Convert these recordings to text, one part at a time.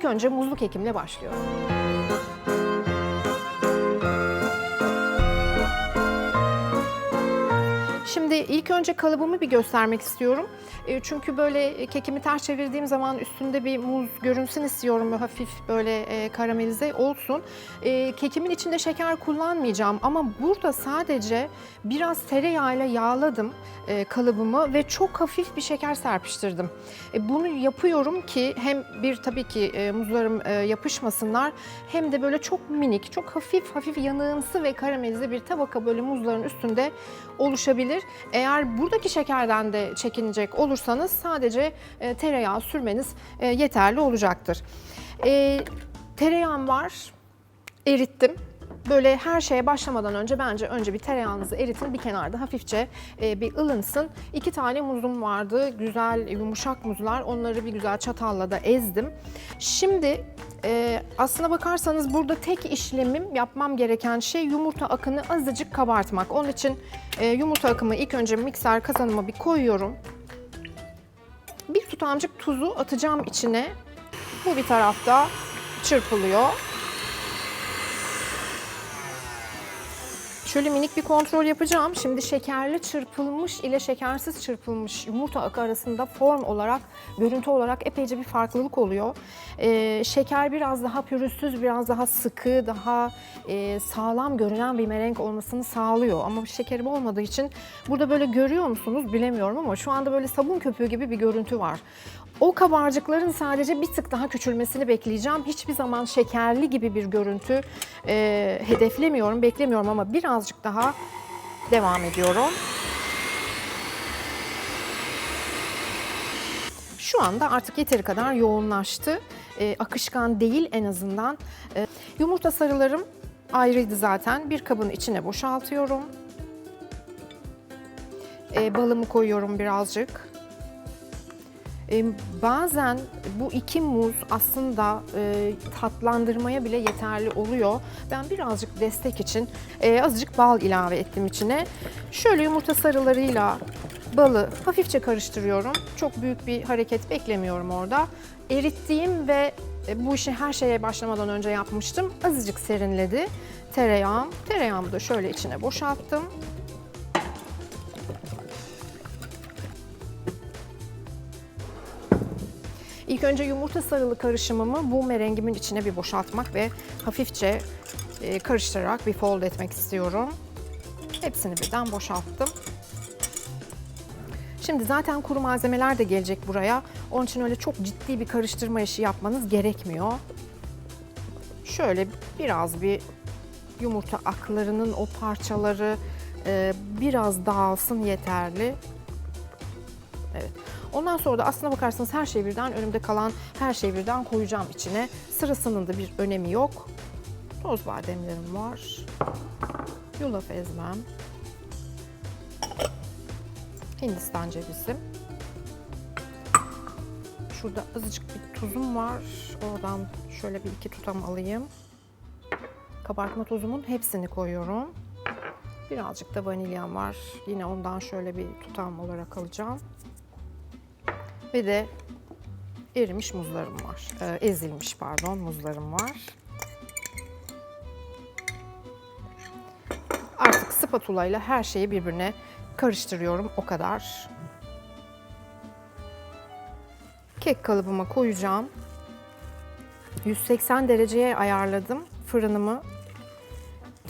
İlk önce muzlu kekimle başlıyorum. Şimdi ilk önce kalıbımı bir göstermek istiyorum. E, Çünkü böyle kekimi ters çevirdiğim zaman üstünde bir muz görünsün istiyorum. Hafif böyle e, karamelize olsun. E, Kekimin içinde şeker kullanmayacağım ama burada sadece biraz tereyağıyla yağladım e, kalıbımı ve çok hafif bir şeker serpiştirdim. E, Bunu yapıyorum ki hem bir tabii ki e, muzlarım e, yapışmasınlar hem de böyle çok minik, çok hafif hafif yanığımsı ve karamelize bir tabaka böyle muzların üstünde oluşabilir. Eğer buradaki şekerden de çekinecek olursanız sadece e, tereyağı sürmeniz e, yeterli olacaktır. E, tereyağım var, erittim. Böyle her şeye başlamadan önce bence önce bir tereyağınızı eritin bir kenarda hafifçe e, bir ılınsın. İki tane muzum vardı güzel yumuşak muzlar onları bir güzel çatalla da ezdim. Şimdi e, aslına bakarsanız burada tek işlemim yapmam gereken şey yumurta akını azıcık kabartmak. Onun için e, yumurta akımı ilk önce mikser kazanıma bir koyuyorum. Bir tutamcık tuzu atacağım içine. Bu bir tarafta çırpılıyor. Şöyle minik bir kontrol yapacağım. Şimdi şekerli çırpılmış ile şekersiz çırpılmış yumurta akı arasında form olarak, görüntü olarak epeyce bir farklılık oluyor. Ee, şeker biraz daha pürüzsüz, biraz daha sıkı, daha e, sağlam görünen bir merenk olmasını sağlıyor. Ama şekerim olmadığı için burada böyle görüyor musunuz bilemiyorum ama şu anda böyle sabun köpüğü gibi bir görüntü var. O kabarcıkların sadece bir tık daha küçülmesini bekleyeceğim. Hiçbir zaman şekerli gibi bir görüntü e, hedeflemiyorum, beklemiyorum ama birazcık daha devam ediyorum. Şu anda artık yeteri kadar yoğunlaştı. E, akışkan değil en azından. E, yumurta sarılarım ayrıydı zaten. Bir kabın içine boşaltıyorum. E, balımı koyuyorum birazcık. Bazen bu iki muz aslında e, tatlandırmaya bile yeterli oluyor. Ben birazcık destek için e, azıcık bal ilave ettim içine. Şöyle yumurta sarılarıyla balı hafifçe karıştırıyorum. Çok büyük bir hareket beklemiyorum orada. Erittiğim ve e, bu işi her şeye başlamadan önce yapmıştım. Azıcık serinledi tereyağım. Tereyağımı da şöyle içine boşalttım. İlk önce yumurta sarılı karışımımı bu merengimin içine bir boşaltmak ve hafifçe e, karıştırarak bir fold etmek istiyorum. Hepsini birden boşalttım. Şimdi zaten kuru malzemeler de gelecek buraya. Onun için öyle çok ciddi bir karıştırma işi yapmanız gerekmiyor. Şöyle biraz bir yumurta aklarının o parçaları e, biraz dağılsın yeterli. Evet. Ondan sonra da aslına bakarsanız her şey birden önümde kalan her şeyi birden koyacağım içine. Sırasının da bir önemi yok. Toz bademlerim var. Yulaf ezmem. Hindistan cevizim. Şurada azıcık bir tuzum var. Oradan şöyle bir iki tutam alayım. Kabartma tozumun hepsini koyuyorum. Birazcık da vanilyam var. Yine ondan şöyle bir tutam olarak alacağım. Ve de erimiş muzlarım var. Ee, ezilmiş pardon muzlarım var. Artık spatula ile her şeyi birbirine karıştırıyorum o kadar. Kek kalıbıma koyacağım. 180 dereceye ayarladım fırınımı.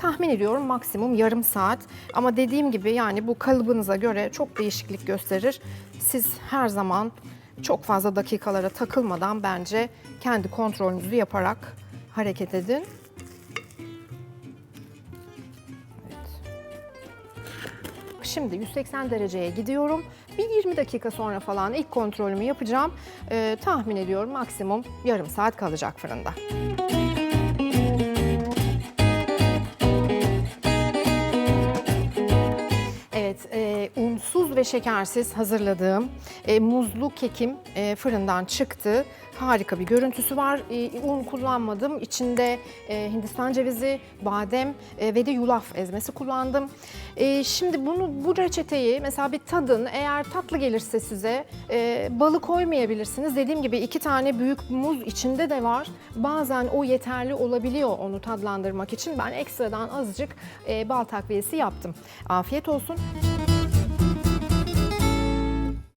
Tahmin ediyorum maksimum yarım saat. Ama dediğim gibi yani bu kalıbınıza göre çok değişiklik gösterir. Siz her zaman çok fazla dakikalara takılmadan bence kendi kontrolünüzü yaparak hareket edin. Evet. Şimdi 180 dereceye gidiyorum. Bir 20 dakika sonra falan ilk kontrolümü yapacağım. Ee, tahmin ediyorum maksimum yarım saat kalacak fırında. Ve şekersiz hazırladığım e, muzlu kekim e, fırından çıktı. Harika bir görüntüsü var. E, un kullanmadım. İçinde e, Hindistan cevizi, badem e, ve de yulaf ezmesi kullandım. E, şimdi bunu bu reçeteyi mesela bir tadın. Eğer tatlı gelirse size e, balı koymayabilirsiniz. Dediğim gibi iki tane büyük muz içinde de var. Bazen o yeterli olabiliyor onu tadlandırmak için. Ben ekstradan azıcık e, bal takviyesi yaptım. Afiyet olsun.